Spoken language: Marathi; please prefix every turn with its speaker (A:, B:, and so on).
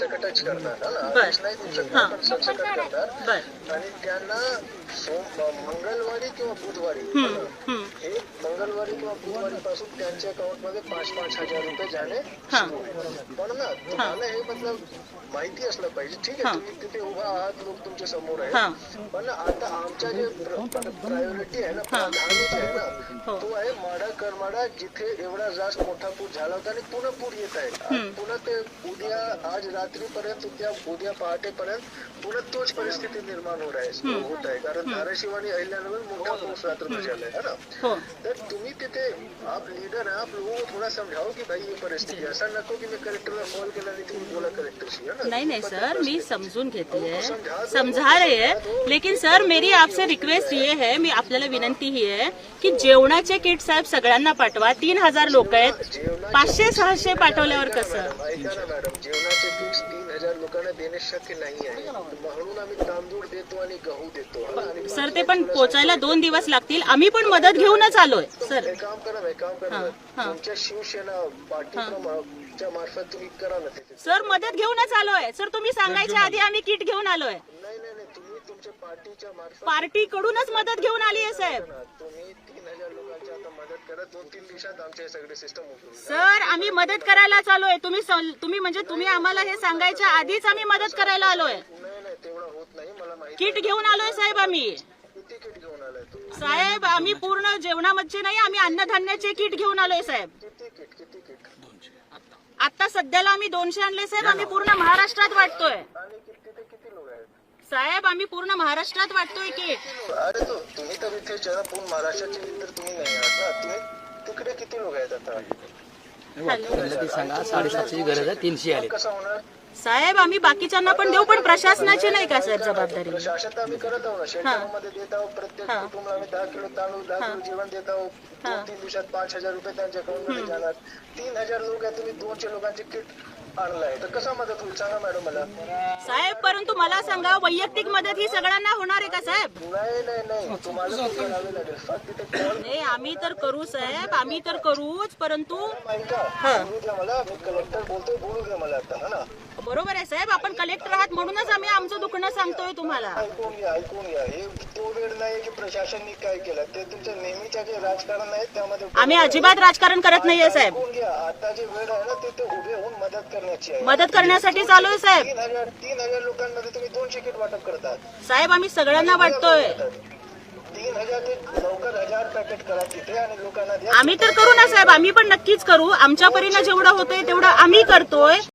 A: करणार हा. नाही पण करणार
B: बर.
A: आणि त्यांना मंगळवारी किंवा बुधवारी. हे मंगळवारी किंवा बुधवारी पासून त्यांच्या अकाउंटमध्ये पाच पाच हजार रुपये जाणे
B: हा.
A: पण ना तुम्हाला हे मतलब माहिती असलं पाहिजे ठीक
B: हा.
A: आहे तुम्ही तिथे उभा आहात लोक तुमच्यासमोर
B: हा.
A: आहे पण आता आमच्या जे प्रायोरिटी आहे ना
B: हा.
A: प्राधान्य आहे
B: हो.
A: ना तो आहे माडा करमाडा जिथे एवढा जास्त मोठा पूर झाला होता आणि पुन्हा पूर येत आहे. पुन्हा ते उद्या आज रात्रीपर्यंत उद्या उद्या पहाटेपर्यंत पुन्हा तोच परिस्थिती निर्माण होत आहे होत आहे कारण धाराशिव आणि अहिल्यानगर मोठा पाऊस रात्र झालाय है ना?
B: हो.
A: तर तुम्ही तिथे आप लीडर आहे आप लोगों को थोड़ा समझाओ की भाई ये परिस्थिती. असं नको की मी कलेक्टरला कॉल केला आणि तुम्ही बोला है
B: नहीं नहीं सर मैं समझून घेते है समझा रहे हैं लेकिन सर मेरी आपसे रिक्वेस्ट ये है मी आपल्याला विनंती ही आहे की जेवणाचे किट साहेब सगळ्यांना पाठवा. तीन हजार लोक आहेत. पाचशे सहाशे पाठवल्यावर कसं?
A: मॅडम, ऐका ना मॅडम जेवणाचे किट्स तीन हजार लोकांना देणे शक्य नाही आहे म्हणून आम्ही तांदूळ देतो आणि गहू देतो ना? आणि
B: सर ते पण पोचायला दोन दिवस लागतील. आम्ही पण मदत घेऊनच आलोय. सर.
A: काम करा काम करा. तुमच्या शिवसेना मार्फत तुम्ही करा ना
B: सर मदत घेऊनच आलोय. सर तुम्ही सांगायच्या आधी आम्ही किट घेऊन आलोय.
A: नाही नाही नाही तुम्ही तुमच्या पार्टीच्या मार्फत
B: पार्टी कडूनच मदत घेऊन आली आहे साहेब.
A: तुम्ही तीन हजार लोकांची आता मदत करा. दोन तीन दिवसात आमचे हे सगळे सिस्टम
B: सर आम्ही मदत करायला आलोय तुम्ही सं- तुम्ही म्हणजे तुम्ही आम्हाला हे सांगायच्या आधीच आम्ही मदत करायला आलोय.
A: नाही नाही तेवढं होत नाही. मला माहिती
B: किट घेऊन आलोय साहेब आम्ही.
A: किती किट घेऊन आलाय तुम्ही?
B: साहेब आम्ही पूर्ण जेवणामध्ये नाही आम्ही अन्नधान्याचे किट घेऊन आलोय साहेब.
A: किती किती
B: आता सध्याला आम्ही दोनशे आणले साहेब आम्ही पूर्ण महाराष्ट्रात वाटतोय.
A: आणि किती तिथे किती लोक आहेत?
B: साहेब आम्ही पूर्ण महाराष्ट्रात वाटतोय किट
A: अरे तो तुम्ही तर इथे जरा पूर्ण महाराष्ट्राचे तर तुम्ही नाही आहात ना. तुम्ही तिकडे किती लोक आहेत आता?
C: सांगा साडेसातशेची गरज आहे तीनशे आले
A: कसं होणार?
B: साहेब आम्ही बाकीच्यांना पण देऊ पण प्रशासनाची नाही का सर जबाबदारी?
A: प्रशासन तर आम्ही करत आहोत ना. शेतकऱ्यांमध्ये देत आहोत प्रत्येक
B: हा.
A: कुटुंबाला आम्ही दहा किलो तांदूळ दहा किलो जेवण देत आहोत. दोन तीन दिवसात पाच हजार रुपये त्यांच्या जाणार. तीन हजार लोक आहेत तुम्ही दोनशे लोकांचे किट आणलाय. तर कसा मदत होईल? सांगा मॅडम मला.
B: साहेब परंतु मला सांगा वैयक्तिक मदत ही सगळ्यांना होणार आहे का साहेब?
A: नाही नाही नाही. तुम्हाला ते करावे लागेल? फक्त तिथे
B: नाही आम्ही तर करू साहेब. आम्ही तर करूच परंतु
A: ऐका बोलू द्या मला. मी कलेक्टर बोलतोय बोलू द्या मला आता हा ना?
B: बरोबर आहे साहेब. आपण कलेक्टर आहात म्हणूनच आम्ही आमचं दुखणं सांगतोय तुम्हाला.
A: ऐकून घ्या ऐकून घ्या. हे तो वेळ नाही की प्रशासननी काय केलं. ते तुमचं नेहमीच्या जे राजकारण आहे त्यामध्ये
B: आम्ही अजिबात राजकारण करत नाहीये साहेब.
A: ऐकून घ्या. आता जी वेळ आहे ना ते ते उभे होऊन मदत करण्याची आहे
B: मदत करण्यासाठी चालू आहे साहेब.
A: तीन हजार तीन हजार लोकांमध्ये तुम्ही दोनशे किट वाटप करतात.
B: साहेब आम्ही सगळ्यांना वाटतोय.
A: तीन हजार ते लवकर हजार पॅकेट करा तिथे आणि लोकांना द्या.
B: आम्ही तर करू ना साहेब. आम्ही पण नक्कीच करू. आमच्या परीनं जेवढं होतंय तेवढं आम्ही करतोय.